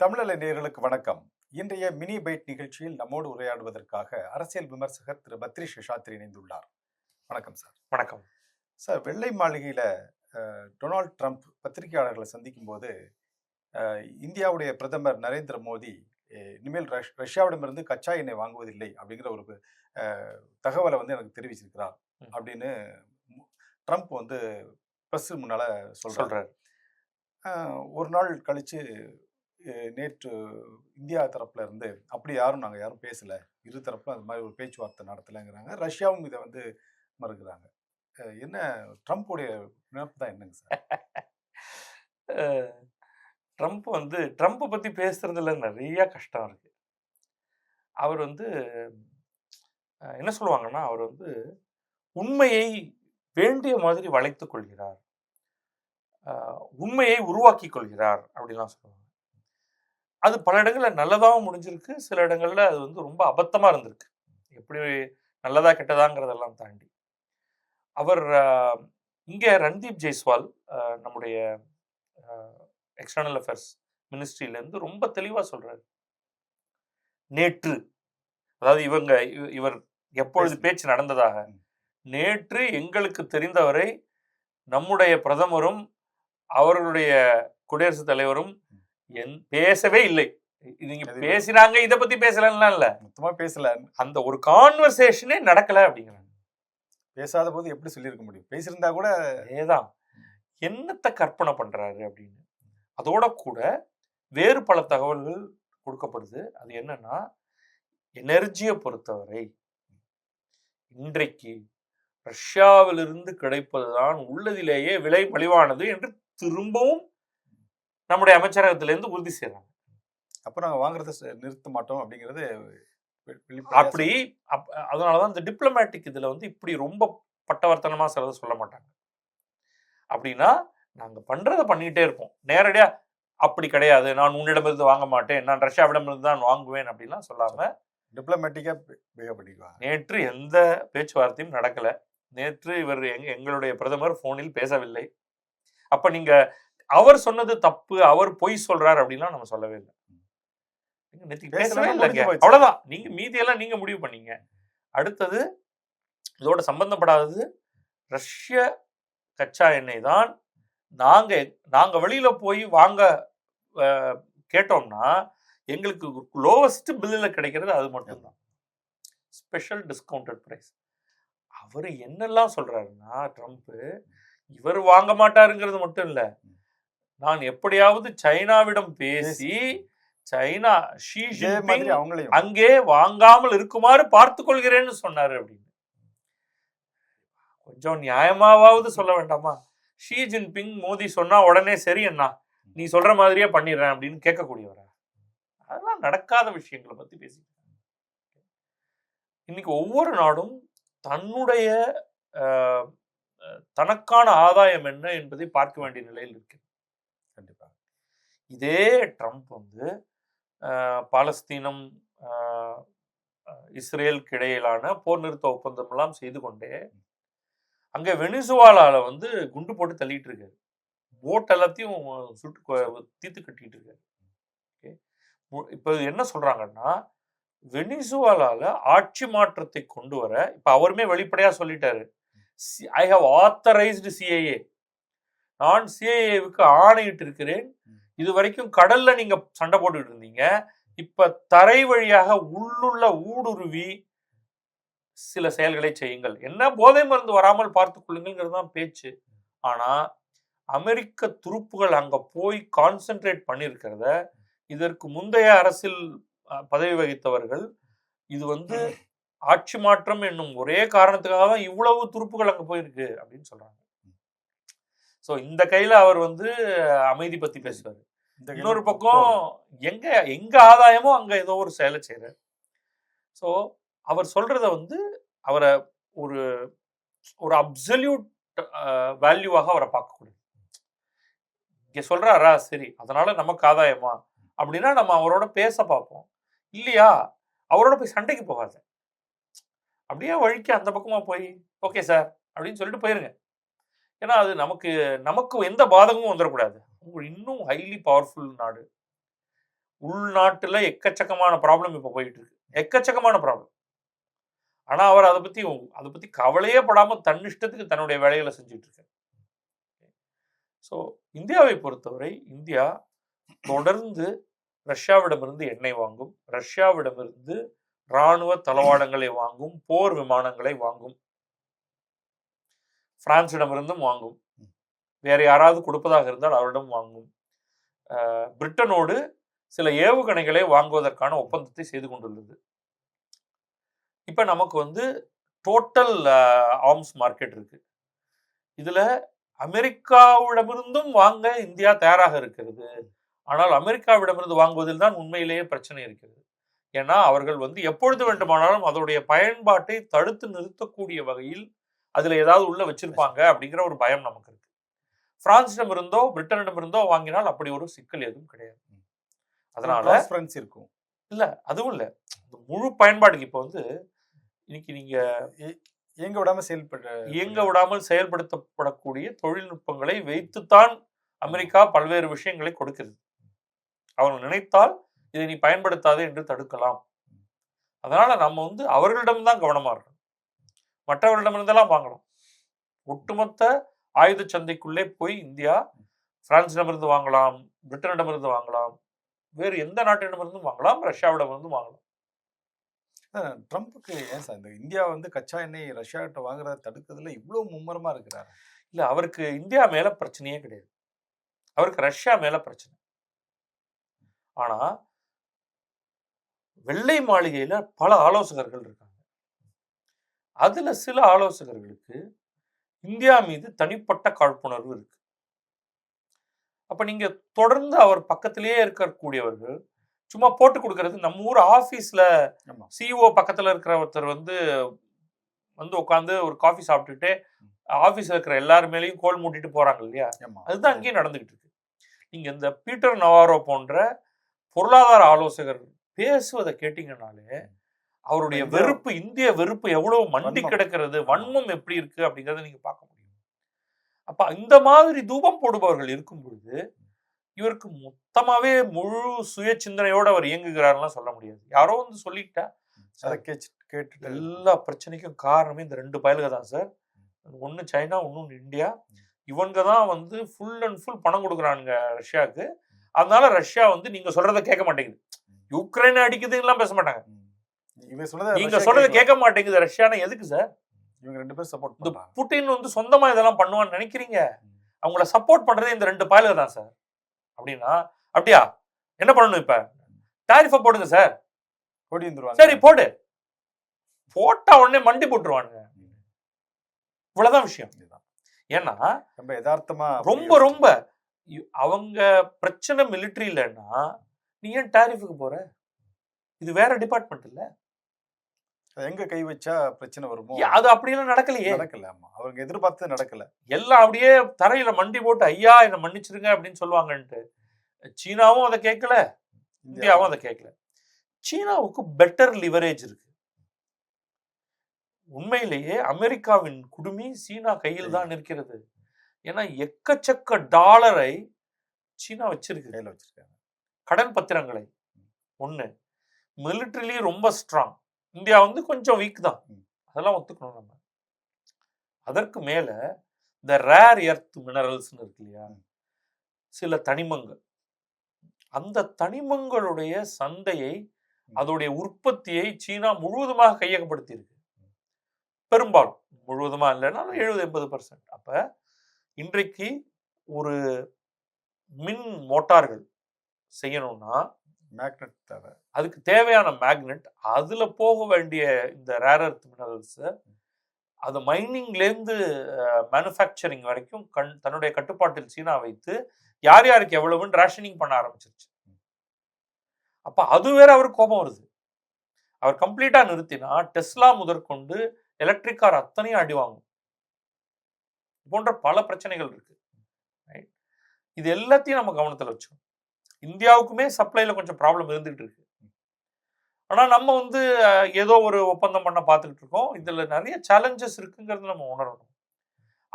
தமிழலை நேயர்களுக்கு வணக்கம். இன்றைய மினி பைட் நிகழ்ச்சியில் நம்மோடு உரையாடுவதற்காக அரசியல் விமர்சகர் திரு. பத்ரி சேஷாத்ரி இணைந்துள்ளார். வணக்கம் சார். வணக்கம். சார் வெள்ளை மாளிகையில் டொனால்ட் ட்ரம்ப் பத்திரிகையாளர்களை சந்திக்கும் போது இந்தியாவுடைய பிரதமர் நரேந்திர மோடி இனிமேல் ரஷ் ரஷ்யாவிடமிருந்து கச்சா எண்ணெய் வாங்குவதில்லை அப்படிங்கிற ஒரு தகவலை வந்து எனக்கு தெரிவிச்சிருக்கிறார். அப்படின்னு ட்ரம்ப் வந்து ப்ரெஸ் முன்னால ஆஹ் ஒரு நாள் கழிச்சு அஹ் நேற்று இந்தியா தரப்புல இருந்து அப்படி யாரும் நாங்கள் யாரும் பேசல. இரு தரப்புல அந்த மாதிரி ஒரு பேச்சுவார்த்தை நடத்தலைங்கிறாங்க. ரஷ்யாவும் இதை வந்து மறுக்கிறாங்க. என்ன ட்ரம்ப்புடைய நினைப்பு தான் என்னங்க சார்? ட்ரம்ப் வந்து ட்ரம்ப்பை பத்தி பேசுறதுல நிறைய கஷ்டம் இருக்கு. அவர் வந்து என்ன சொல்லுவாங்கன்னா அவர் வந்து உண்மையை வேண்டிய மாதிரி வளைத்துக் கொள்கிறார். உண்மையை உருவாக்கி கொள்கிறார் அப்படிலாம் சொல்லுவாங்க. அது பல இடங்கள்ல நல்லதாகவும் முடிஞ்சிருக்கு சில இடங்கள்ல அது வந்து ரொம்ப அபத்தமா இருந்திருக்கு எப்படி நல்லதா கெட்டதாங்கிறதெல்லாம் தாண்டி அவர் இங்க ரன்தீப் ஜெய்ஸ்வால் நம்முடைய எக்ஸ்டர்னல் அஃபேர்ஸ் மினிஸ்ட்ரியிலேருந்து ரொம்ப தெளிவா சொல்றாரு நேற்று அதாவது இவங்க இவ- இவர் எப்பொழுது பேசு. பேச்சு நடந்ததாக. நேற்று எங்களுக்கு தெரிந்தவரை நம்முடைய பிரதமரும் அவர்களுடைய குடியரசுத் தலைவரும் என் பேசவே இல்லை. நீங்க பேசினாங்க இதை பத்தி பேசலாம் இல்ல மொத்தமா பேசல. அந்த ஒரு கான்வர்சேஷனே நடக்கல அப்படிங்கிறாங்க பேசாத போது எப்படி சொல்லியிருக்க முடியும்? பேசியிருந்தா கூட அதேதான். என்னத்தை கற்பனை பண்றாரு அப்படின்னு. அதோட கூட வேறு பல தகவல்கள் கொடுக்கப்படுது. அது என்னன்னா எனர்ஜியை பொறுத்தவரை இன்றைக்கு ரஷ்யாவிலிருந்து கிடைப்பதுதான் உள்ளதிலேயே விலை மலிவானது என்று திரும்பவும் நம்முடைய அமைச்சரகத்திலிருந்து உறுதி செய்றாங்க. அப்புறம் நாங்கள் வாங்குறத நிறுத்த மாட்டோம் அப்படிங்கிறது அப்படி அப்- அதனாலதான் இந்த டிப்ளமேட்டிக் இதுல வந்து இப்படி ரொம்ப பட்டவர்த்தனமா சிலதை சொல்ல மாட்டாங்க. அப்படின்னா நாங்க பண்றதை பண்ணிட்டே இருப்போம். நேரடியா அப்படி கிடையாது. நான் உன்னிடமிருந்து வாங்க மாட்டேன். நான் ரஷ்யாவிடமிருந்து தான் வாங்குவேன் அப்படிலாம் சொல்லாம டிப்ளமேட்டிக்காக பிஹேவ் பண்ணிக்குவாங்க. நேற்று எந்த பேச்சுவார்த்தையும் நடக்கல. நேற்று இவர் எங்க எங்களுடைய பிரதமர் போனில் பேசவில்லை. அப்ப நீங்க அவர் சொன்னது தப்பு அவர் பொய் சொல்றார் அப்படின்லாம் நம்ம சொல்லவே இல்லை. நீங்க நேத்துக்கு பேசவே இல்லைங்க. அவ்வளவுதான். நீங்க மீதியெல்லாம் நீங்க முடிவு பண்ணீங்க. அடுத்தது இதோட சம்பந்தப்படாதது ரஷ்ய கச்சா எண்ணெய் தான் நாங்க நாங்க வெளியில போய் வாங்க கேட்டோம்னா எங்களுக்கு லோவஸ்ட் பில்லில் கிடைக்கிறது அது மட்டும்தான். ஸ்பெஷல் டிஸ்கவுண்டட் ப்ரைஸ் அவர் என்னெல்லாம் சொல்றாருன்னா ட்ரம்ப் இவர் வாங்க மாட்டாருங்கிறது மட்டும் இல்ல. நான் எப்படியாவது சைனாவிடம் பேசி சைனா ஷீ அவங்களையும். அங்கே வாங்காமல் இருக்குமாறு பார்த்துக் கொள்கிறேன்னு சொன்னாரு அப்படின்னு. கொஞ்சம் நியாயமாவது சொல்ல வேண்டாமா? ஷீ ஜின்பிங் மோடி சொன்னா உடனே சரி அண்ணா நீ சொல்ற மாதிரியே பண்ணிடுறேன் அப்படின்னு கேட்கக்கூடியவரா? அதெல்லாம் நடக்காத விஷயங்களை பத்தி பேசிட்டு இன்னைக்கு ஒவ்வொரு நாடும் தன்னுடைய தனக்கான ஆதாயம் என்ன என்பதை பார்க்க வேண்டிய நிலையில் இருக்கு. கண்டிப்பா இதே ட்ரம்ப் வந்து பாலஸ்தீனம் இஸ்ரேலுக்கு இடையிலான போர் நிறுத்த ஒப்பந்தம் எல்லாம் செய்து கொண்டே அங்க வெனிசுவாலால வந்து குண்டு போட்டு தள்ளிட்டு இருக்காரு போட் எல்லாத்தையும் சுட்டு தீத்து கட்டிட்டு இருக்காரு ஓகே. இப்போ இப்ப என்ன சொல்றாங்கன்னா வெனிசுவாலால ஆட்சி மாற்றத்தை கொண்டு வர இப்ப அவருமே வெளிப்படையா சொல்லிட்டாரு. ஐ ஹவ் ஆத்தரைஸ்டு சிஏஏ நான் சிஏஏவுக்கு ஆணையிட்டு இருக்கிறேன் இது வரைக்கும் கடல்ல நீங்க சண்டை போட்டுட்டு இருந்தீங்க. இப்ப தரை வழியாக உள்ளுள்ள ஊடுருவி சில செயல்களை செய்யுங்கள். என்ன? போதை மருந்து வராமல் பார்த்துக் கொள்ளுங்கிறது தான் பேச்சு. ஆனா அமெரிக்க துருப்புகள் அங்க போய் கான்சென்ட்ரேட் பண்ணியிருக்கிறத இதற்கு முந்தைய அரசில் பதவி வகித்தவர்கள் இது வந்து ஆட்சி மாற்றம் என்னும் ஒரே காரணத்துக்காக தான் இவ்வளவு துருப்புகள் அங்க போயிருக்கு அப்படின்னு சொல்றாங்க. ஸோ இந்த கையில அவர் வந்து அமைதி பத்தி பேசுவார். இன்னொரு பக்கம் எங்க எங்க ஆதாயமோ அங்க ஏதோ ஒரு செயலை செய்யறாரு ஸோ அவர் சொல்றத வந்து அவரை ஒரு ஒரு அப்சல்யூட் வேல்யூவாக அவரை பார்க்கக்கூடாது இங்க சொல்றாரா? சரி அதனால நமக்கு ஆதாயமா? அப்படின்னா நம்ம அவரோட பேச பார்ப்போம். இல்லையா? அவரோட போய் சண்டைக்கு போகாத. அப்படியே வழிக்கு அந்த பக்கமா போய் ஓகே சார் அப்படின்னு சொல்லிட்டு போயிருங்க. ஏன்னா அது நமக்கு நமக்கு எந்த பாதகமும் வந்துடக்கூடாது இன்னும் ஹைலி பவர்ஃபுல் நாடு. உள்நாட்டுல எக்கச்சக்கமான ப்ராப்ளம் இப்போ போயிட்டு இருக்கு எக்கச்சக்கமான ப்ராப்ளம் ஆனா அவர் அதை பத்தி அதை பத்தி கவலையே படாம தன்னிஷ்டத்துக்கு தன்னுடைய வேலைகளை செஞ்சுட்டு இருக்காரு ஸோ இந்தியாவை பொறுத்தவரை இந்தியா தொடர்ந்து ரஷ்யாவிடமிருந்து எண்ணெய் வாங்கும் ரஷ்யாவிடமிருந்து இராணுவ தளவாடங்களை வாங்கும் போர் விமானங்களை வாங்கும் பிரான்சிடமிருந்தும் வாங்கும். வேற யாராவது கொடுப்பதாக இருந்தால் அவரிடம் வாங்கும். பிரிட்டனோடு சில ஏவுகணைகளை வாங்குவதற்கான ஒப்பந்தத்தை செய்து கொண்டுள்ளது. இப்ப நமக்கு வந்து டோட்டல் ஆர்ம்ஸ் மார்க்கெட் இருக்கு. இதுல அமெரிக்காவிடமிருந்தும் வாங்க இந்தியா தயாராக இருக்கிறது. ஆனால் அமெரிக்காவிடமிருந்து வாங்குவதில் தான் உண்மையிலேயே பிரச்சனை இருக்கிறது. ஏன்னா அவர்கள் வந்து எப்பொழுது வேண்டுமானாலும் அதோடைய பயன்பாட்டை தடுத்து நிறுத்தக்கூடிய வகையில் அதுல ஏதாவது உள்ள வச்சிருப்பாங்க அப்படிங்கிற ஒரு பயம் நமக்கு இருக்கு. பிரான்சிடம் இருந்தோ பிரிட்டனிடம் இருந்தோ வாங்கினால் அப்படி ஒரு சிக்கல் எதுவும் கிடையாது. அதனால டிரான்ஸ்பரன்சி இருக்கும். இல்ல அதுவும் இல்ல. முழு பயன்பாட்டுக்கு இப்ப வந்து இன்னைக்கு நீங்க இயங்க விடாம செயல்பட இயங்க விடாமல் செயல்படுத்தப்படக்கூடிய தொழில்நுட்பங்களை வைத்துத்தான் அமெரிக்கா பல்வேறு விஷயங்களை கொடுக்கிறது. அவர்கள் நினைத்தால் இதை நீ பயன்படுத்தாதே என்று தடுக்கலாம். அதனால நம்ம வந்து அவர்களிடம்தான் கவனமா இருக்கணும். மற்றவர்களிடமிருந்தெல்லாம் வாங்கலாம் ஒட்டுமொத்த ஆயுத சந்தைக்குள்ளே போய் இந்தியா பிரான்சிடமிருந்து வாங்கலாம் பிரிட்டனிடமிருந்து வாங்கலாம் வேறு எந்த நாட்டிடமிருந்தும் வாங்கலாம் ரஷ்யாவிடமிருந்தும் வாங்கலாம். ட்ரம்ப்புக்கு ஏன் சார் இந்த இந்தியா வந்து கச்சா எண்ணெய் ரஷ்யா கிட்ட வாங்குறத தடுக்கிறதுல இவ்வளவு மும்முரமா இருக்கிறாரு? இல்ல அவருக்கு இந்தியா மேல பிரச்சனையே கிடையாது. அவருக்கு ரஷ்யா மேல பிரச்சனை. ஆனா வெள்ளை மாளிகையில பல ஆலோசகர்கள் இருக்காங்க. அதுல சில ஆலோசகர்களுக்கு இந்தியா மீது தனிப்பட்ட காழ்ப்புணர்வு இருக்கு. அப்ப நீங்க தொடர்ந்து அவர் பக்கத்திலேயே இருக்கக்கூடியவர்கள் சும்மா போட்டு கொடுக்கறது நம்ம ஊர் ஆபீஸ்ல ஆமா. சிஇஓ பக்கத்துல இருக்கிற ஒருத்தர் வந்து வந்து உட்காந்து ஒரு காஃபி சாப்பிட்டுட்டு ஆபீஸ்ல இருக்கிற எல்லார் மேலேயும் கோல் மூட்டிட்டு போறாங்க இல்லையா? அதுதான் அங்கேயும் நடந்துகிட்டு இருக்கு. நீங்க இந்த பீட்டர் நவாரோ போன்ற பொருளாதார ஆலோசகர் பேசுவதை கேட்டீங்கன்னாலே அவருடைய வெறுப்பு இந்திய வெறுப்பு எவ்வளவு மண்டி. கிடக்கிறது வன்மம் எப்படி இருக்கு அப்படிங்கறத நீங்க பார்க்க முடியும். அப்ப இந்த மாதிரி தூபம் போடுபவர்கள் இருக்கும் பொழுது இவருக்கு மொத்தமாவே முழு சுய சிந்தனையோட அவர் இயங்குகிறார்லாம் சொல்ல முடியாது. யாரோ வந்து சொல்லிட்டா அதை கேட்டு கேட்டுட்டு எல்லா பிரச்சனைக்கும் காரணமே இந்த ரெண்டு பயலுக தான் சார். ஒன்று சைனா இன்னொன்று இந்தியா. இவங்க தான் வந்து ஃபுல் அண்ட் ஃபுல் பணம் கொடுக்குறானுங்க ரஷ்யாவுக்கு. அதனால ரஷ்யா வந்து நீங்க சொல்றத கேட்க மாட்டேங்குது. யுக்ரைன் அடிக்குதுலாம் பேச மாட்டாங்க. இவன் சொன்னதை நீங்க சொல்றத. கேட்க மாட்டேங்குது. ரஷ்யானா எதுக்கு சார்? இவங்க ரெண்டு பேரும் சப்போர்ட் இந்த புட்டின் வந்து சொந்தமா இதெல்லாம் பண்ணுவான்னு நினைக்கிறீங்க? அவங்கள சப்போர்ட் பண்றதே இந்த ரெண்டு பயலுக தான் சார். அப்படின்னா அப்படியா? என்ன பண்ணணும் இப்ப? டாரிஃபை போடுங்க சார். சரி போடு. போட்டா உடனே மண்டி போட்டுருவானுங்க. இவ்வளவுதான் விஷயம். ஏன்னா ரொம்ப யதார்த்தமா ரொம்ப ரொம்ப அவங்க பிரச்சனை மிலிட்ரி இல்லைன்னா நீ ஏன் டாரிஃபுக்கு போற? இது வேற டிபார்ட்மெண்ட் இல்ல. எங்க கை வச்சா பிரச்சனை வருமோ? அது அப்படியெல்லாம் நடக்கலையே. நடக்கல ஆமா. அவங்க எதிர்பார்த்தது நடக்கல. எல்லாம் அப்படியே தரையில மண்டி போட்டு ஐயா என்னை மன்னிச்சிருங்க அப்படின்னு சொல்லுவாங்கன்ட்டு. சீனாவும் அதை கேட்கல இந்தியாவும். அதை கேட்கல. சீனாவுக்கு பெட்டர் லிவரேஜ் இருக்கு. உண்மையிலேயே அமெரிக்காவின் குடுமி சீனா கையில் தான் இருக்கிறது ஏன்னா எக்கச்சக்க டாலரை சீனா வச்சிருக்கு. கையில வச்சிருக்காங்க. கடன் பத்திரங்களை. ஒண்ணு. மிலிட்ரிலி ரொம்ப ஸ்ட்ராங் இந்தியா வந்து கொஞ்சம் வீக் தான். அதெல்லாம் ஒத்துக்கணும் நம்ம. அதற்கு மேல இந்த ரேர் எர்த் மினரல்ஸ்னு இருக்கு இல்லையா? சில தனிமங்கள். அந்த தனிமங்களுடைய சந்தையை அதோடைய உற்பத்தியை சீனா முழுவதுமாக கையகப்படுத்தி இருக்கு. பெரும்பாலும். முழுவதுமா இல்லைனாலும் எழுபது எண்பது பர்சன்ட் அப்ப இன்றைக்கு ஒரு மின் மோட்டார்கள் செய்யணும்னா மேக்னெட் தேவை அதுக்கு தேவையான மேக்னெட் அதுல போக வேண்டிய இந்த ரேர் எர்த் மினரல்ஸ் அது மைனிங்லேருந்து மேனுஃபேக்சரிங் வரைக்கும் கண் தன்னுடைய கட்டுப்பாட்டில் சீனா வைத்து யார் யாருக்கு எவ்வளவுன்னு ரேஷனிங் பண்ண ஆரம்பிச்சிருச்சு. அப்ப அது வேற அவருக்கு கோபம் வருது. அவர் கம்ப்ளீட்டா நிறுத்தினா டெஸ்லா முதற்கொண்டு எலக்ட்ரிக் கார் அத்தனையும் அடி வாங்கும். போன்ற பல பிரச்சனைகள் இருக்கு? இது எல்லாத்தையும் நம்ம கவனத்துல வச்சோம் இந்தியாவுக்குமே சப்ளைல கொஞ்சம் ப்ராப்ளம் இருந்துகிட்டு இருக்கு. ஆனா நம்ம வந்து ஏதோ ஒரு ஒப்பந்தம் பண்ண பார்த்துக்கிட்டு இருக்கோம். இதுல நிறைய சேலஞ்சஸ் இருக்குங்கிறது நம்ம உணரணும்.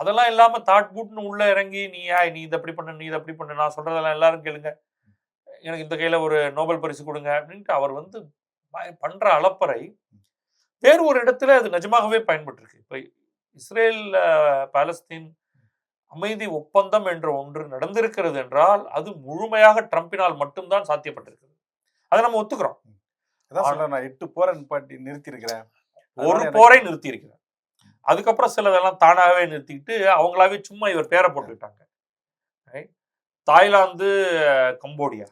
அதெல்லாம் இல்லாம தாட் பூட்னு உள்ள இறங்கி நீ ஏய், நீ இதை அப்படி பண்ணு நீ இதை அப்படி பண்ணு நான் சொல்றதெல்லாம் எல்லாரும் கேளுங்க. எனக்கு இந்த கையில ஒரு நோபல் பரிசு கொடுங்க. அப்படின்ட்டு அவர் வந்து பண்ணுற பண்ற அலப்பறை வேறு ஒரு இடத்துல அது நிஜமாகவே பயன்பட்டிருக்கு. இப்ப இஸ்ரேல் பாலஸ்தீன் அமைதி ஒப்பந்தம் என்ற ஒன்று நடந்திருக்கிறது என்றால் அது முழுமையாக ட்ரம்பினால் மட்டும்தான் சாத்தியப்பட்டிருக்கிறது. அதை நம்ம ஒத்துக்கிறோம். நான் எட்டு போரை நிப்பாட்டி நிறுத்தி இருக்கிறேன் ஒரு போரை நிறுத்தி இருக்கிறார் அதுக்கப்புறம் சிலதெல்லாம் தானாகவே நிறுத்திக்கிட்டு அவங்களாவே சும்மா இவர் பேரை போட்டுக்கிட்டாங்க? Thailand Cambodia.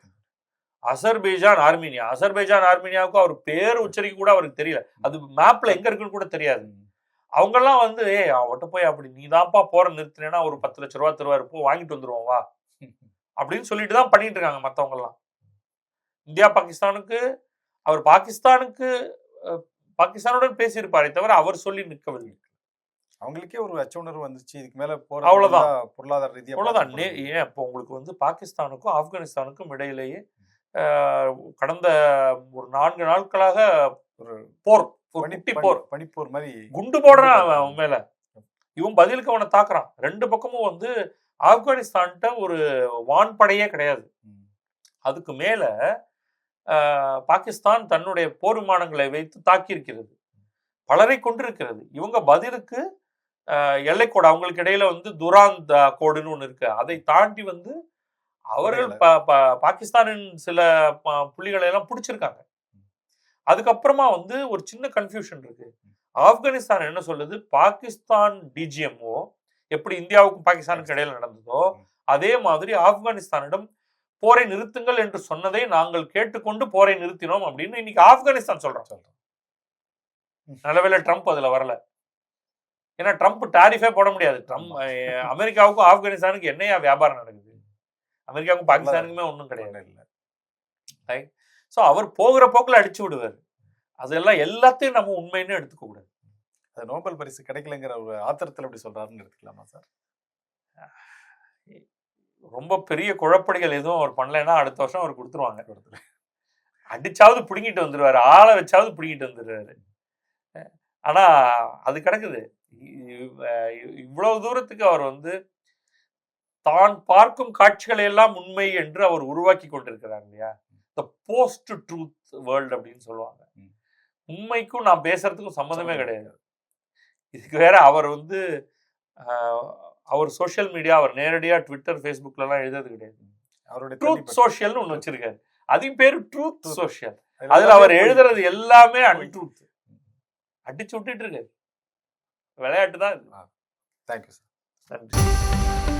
Azerbaijan Armenia. Azerbaijan ஆர்மீனியாவுக்கு அவர் பேர் உச்சரிக்க கூட அவருக்கு தெரியல. அது மேப்ல எங்க இருக்குன்னு கூட தெரியாது. அவங்கெல்லாம் வந்து ஏய் அவட்ட போய் அப்படி நீ தான்ப்பா போற நிறுத்தினேன்னா ஒரு பத்து லட்ச ரூபா தருவாரு போ வாங்கிட்டு வந்துருவோம் வா. அப்படின்னு சொல்லிட்டு தான் பண்ணிட்டு இருக்காங்க மத்தவங்க எல்லாம் இந்தியா பாகிஸ்தானுக்கு அவர் பாகிஸ்தானுக்கு பாகிஸ்தானுடன் பேசியிருப்பாரே தவிர அவர் சொல்லி நிற்கவில்லை. அவங்களுக்கே ஒரு அச்ச உணர்வு வந்துச்சு. இதுக்கு மேல போற அவ்வளவுதான். பொருளாதார ரீதியா அவ்வளவுதான். ஏன் இப்போ உங்களுக்கு வந்து பாகிஸ்தானுக்கும் ஆப்கானிஸ்தானுக்கும் இடையிலேயே கடந்த ஒரு நான்கு நாட்களாக ஒரு போர். ஒரு பனி- குட்டி பனி- போர். பனிப்போர் மாதிரி குண்டு போடுறான் அவன் அவன் மேல. இவன் பதிலுக்கு அவனை தாக்குறான். ரெண்டு பக்கமும் வந்து ஆப்கானிஸ்தான்கிட்ட ஒரு வான்படையே கிடையாது. அதுக்கு மேல பாகிஸ்தான் தன்னுடைய போர் விமானங்களை வைத்து தாக்கியிருக்கிறது. பலரை கொண்டிருக்கிறது இவங்க பதிலுக்கு எல்லைக்கோடு அவங்களுக்கு இடையில வந்து துராந்த் கோடுன்னு ஒன்று இருக்கு. அதை தாண்டி வந்து அவர்கள் பாகிஸ்தானின் சில புள்ளிகளை எல்லாம் பிடிச்சிருக்காங்க. அதுக்கப்புறமா வந்து ஒரு சின்ன கன்ஃபியூஷன் இருக்கு. ஆப்கானிஸ்தான் என்ன சொல்லுது? பாகிஸ்தான் டிஜிஎம்ஓ எப்படி இந்தியாவுக்கும் பாகிஸ்தானுக்கும் இடையில நடந்ததோ அதே மாதிரி ஆப்கானிஸ்தானிடம் போரை நிறுத்துங்கள் என்று சொன்னதை நாங்கள் கேட்டுக்கொண்டு போரை நிறுத்தினோம் அப்படின்னு இன்னைக்கு ஆப்கானிஸ்தான் சொல்றோம் சொல்றேன். நல்லவேளை ட்ரம்ப் அதுல வரல. ஏன்னா ட்ரம்ப் டாரிஃபே போட முடியாது. ட்ரம்ப் அமெரிக்காவுக்கும் ஆப்கானிஸ்தானுக்கு என்னையா வியாபாரம் நடக்குது? அமெரிக்காவுக்கும் பாகிஸ்தானுக்குமே ஒன்றும் கிடையாது. இல்ல. ஸோ அவர் போகிற போக்கில் அடிச்சு விடுவார். அதெல்லாம் எல்லாத்தையும் நம்ம உண்மைன்னு எடுத்துக்க கூடாது. அது நோபல் பரிசு கிடைக்கலங்கிற ஒரு ஆத்திரத்தில் எப்படி சொல்கிறாருன்னு எடுத்துக்கலாமா சார்? ரொம்ப பெரிய குழப்படிகள் எதுவும் அவர் பண்ணலைன்னா அடுத்த வருஷம் அவர் கொடுத்துருவாங்க. அடிச்சாவது பிடுங்கிட்டு வந்துடுவார் ஆளை வச்சாவது பிடுங்கிட்டு வந்துடுறாரு ஆனால் அது கிடக்குது. இவ்வளவு தூரத்துக்கு அவர் வந்து தான் பார்க்கும் காட்சிகளை எல்லாம் உண்மை என்று அவர் உருவாக்கி கொண்டிருக்கிறார் இல்லையா? த போஸ்ட் ட்ரூத் வேர்ல்ட் அப்படின்னு சொல்லுவாங்க. உண்மைக்கும் நான் பேசுறதுக்கும் சம்மந்தமே கிடையாது. இதுக்கு வேற அவர் வந்து அவர் சோஷியல் மீடியா அவர் நேரடியா ட்விட்டர் ஃபேஸ்புக்ல எல்லாம் எழுதுறது கிடையாது. அவருடைய ட்ரூத் சோஷியல்னு ஒண்ணு வச்சிருக்காரு. அதையும் பேரு ட்ரூத். சோஷியல் அதுல அவர் எழுதுறது எல்லாமே அன்ட்ரூத் அடிச்சு விட்டுட்டு இருக்காரு. விளையாட்டு தான் you சார் நன்றி.